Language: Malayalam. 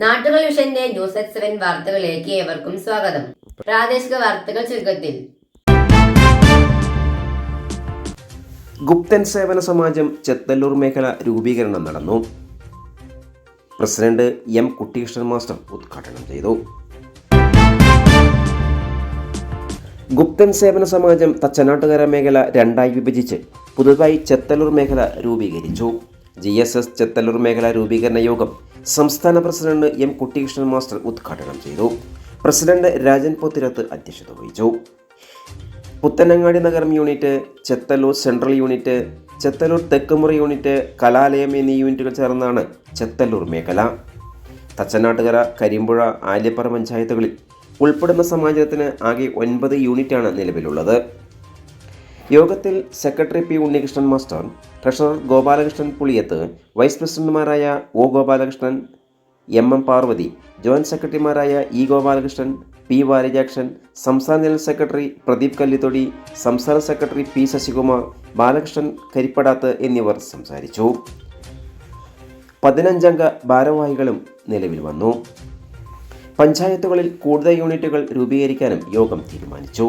ന്യൂസിന്റെ ന്യൂസ് എക്സ് സെവൻ വാർത്തകളിലേക്ക് ഏവർക്കും സ്വാഗതം. പ്രാദേശിക വാർത്തകൾ ചുരുക്കത്തിൽ. ഗുപ്തൻ സേവന സമാജം ചെത്തല്ലൂർ മേഖല രൂപീകരണം നടന്നു. പ്രസിഡന്റ് എം കുട്ടികൃഷ്ണൻ മാസ്റ്റർ ഉദ്ഘാടനം ചെയ്തു. ഗുപ്തൻ സേവന സമാജം തച്ചനാട്ടുകര മേഖല രണ്ടായി വിഭജിച്ച് പുതുതായി ചെത്തല്ലൂർ മേഖല രൂപീകരിച്ചു. ജി എസ് എസ് ചെത്തല്ലൂർ മേഖല രൂപീകരണ യോഗം സംസ്ഥാന പ്രസിഡന്റ് എം കുട്ടികൃഷ്ണൻ മാസ്റ്റർ ഉദ്ഘാടനം ചെയ്തു. പ്രസിഡന്റ് രാജൻ പൊത്തിരത്ത് അധ്യക്ഷത വഹിച്ചു. പുത്തനങ്ങാടി നഗരം unit Chethallur central unit Chethallur Thekkumuri unit Kalalayam എന്നീ യൂണിറ്റുകൾ ചേർന്നാണ് ചെത്തല്ലൂർ മേഖല. തച്ചനാട്ടുകര കരിമ്പുഴ ആര്യപ്പറ പഞ്ചായത്തുകളിൽ ഉൾപ്പെടുന്ന സമാജത്തിന് ആകെ ഒൻപത് യൂണിറ്റാണ് നിലവിലുള്ളത്. യോഗത്തിൽ secretary P Unnikrishnan master treasurer Gopalakrishnan Puliyath vice പ്രസിഡന്റുമാരായ O Gopalakrishnan M M Parvathi joint സെക്രട്ടറിമാരായ ഇ ഗോപാലകൃഷ്ണൻ പി വാരിജാക്ഷൻ സംസ്ഥാന ജനറൽ സെക്രട്ടറി പ്രദീപ് കല്ലിത്തൊടി സംസ്ഥാന സെക്രട്ടറി പി ശശികുമാർ ബാലകൃഷ്ണൻ കരിപ്പടാത്ത് എന്നിവർ സംസാരിച്ചു. പതിനഞ്ചംഗ ഭാരവാഹികളും നിലവിൽ വന്നു. പഞ്ചായത്തുകളിൽ കൂടുതൽ യൂണിറ്റുകൾ രൂപീകരിക്കാനും യോഗം തീരുമാനിച്ചു.